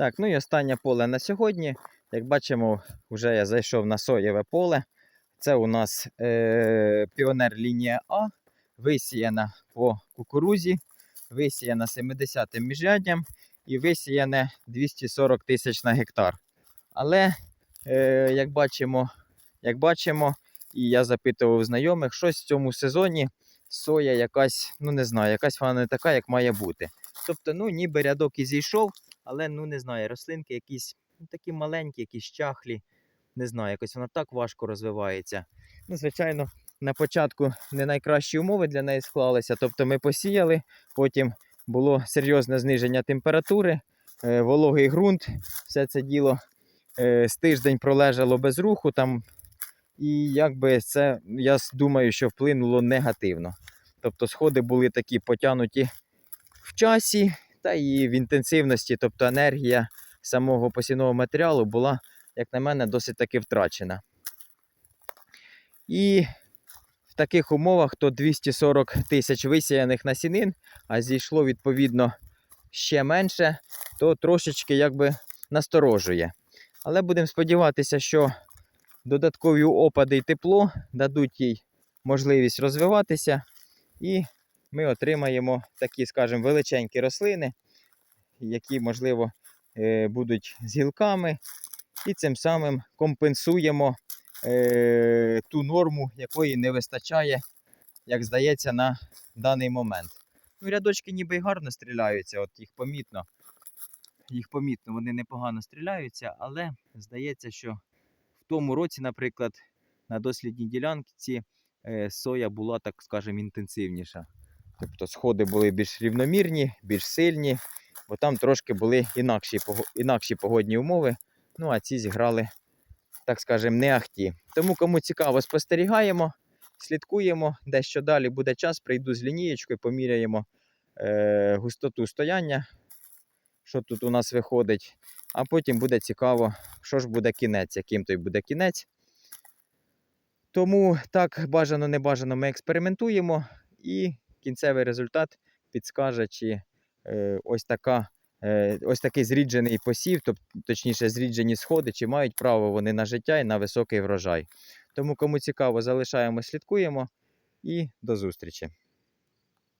Так, ну і останнє поле на сьогодні. Як бачимо, вже я зайшов на соєве поле. Це у нас е, піонер лінія А, висіяна по кукурузі, висіяна 70-м міжряддям і висіяне 240 тисяч на гектар. Але, е, як бачимо, як бачимо, і я запитував знайомих, щось в цьому сезоні соя якась, ну не знаю, якась вона не така, як має бути. Тобто, ну ніби рядок і зійшов, але ну не знаю, рослинки якісь ну, такі маленькі, якісь чахлі. Не знаю, якось вона так важко розвивається. Ну, звичайно, на початку не найкращі умови для неї склалися. Тобто ми посіяли, потім було серйозне зниження температури, е, вологий ґрунт, все це діло е, з тиждень пролежало без руху там. І якби це, я думаю, що вплинуло негативно. Тобто сходи були такі потягнуті в часі та і в інтенсивності, тобто енергія самого посівного матеріалу була, як на мене, досить таки втрачена. І в таких умовах то 240 тисяч висіяних насінин, а зійшло відповідно ще менше, то трошечки якби насторожує. Але будемо сподіватися, що додаткові опади і тепло дадуть їй можливість розвиватися, і ми отримаємо такі, скажімо, величенькі рослини, які, можливо, е, будуть з гілками, і цим самим компенсуємо е, ту норму, якої не вистачає, як здається, на даний момент. Ну, рядочки ніби й гарно стріляються, от їх помітно. Їх помітно, вони непогано стріляються, але здається, що в тому році, наприклад, на дослідній ділянці е, соя була, так скажемо, інтенсивніша. Тобто сходи були більш рівномірні, більш сильні, бо там трошки були інакші, інакші погодні умови. Ну а ці зіграли, так скажемо, не ахті. Тому кому цікаво, спостерігаємо, слідкуємо. Дещо далі буде час, прийду з лінієчкою, поміряємо е, густоту стояння, що тут у нас виходить. А потім буде цікаво, що ж буде кінець, яким той буде кінець. Тому так бажано не бажано ми експериментуємо і кінцевий результат підскаже, чи е, ось така. е, Ось такий зріджений посів, тобто, точніше зріджені сходи, чи мають право вони на життя і на високий врожай. Тому кому цікаво, залишаємо, слідкуємо і до зустрічі.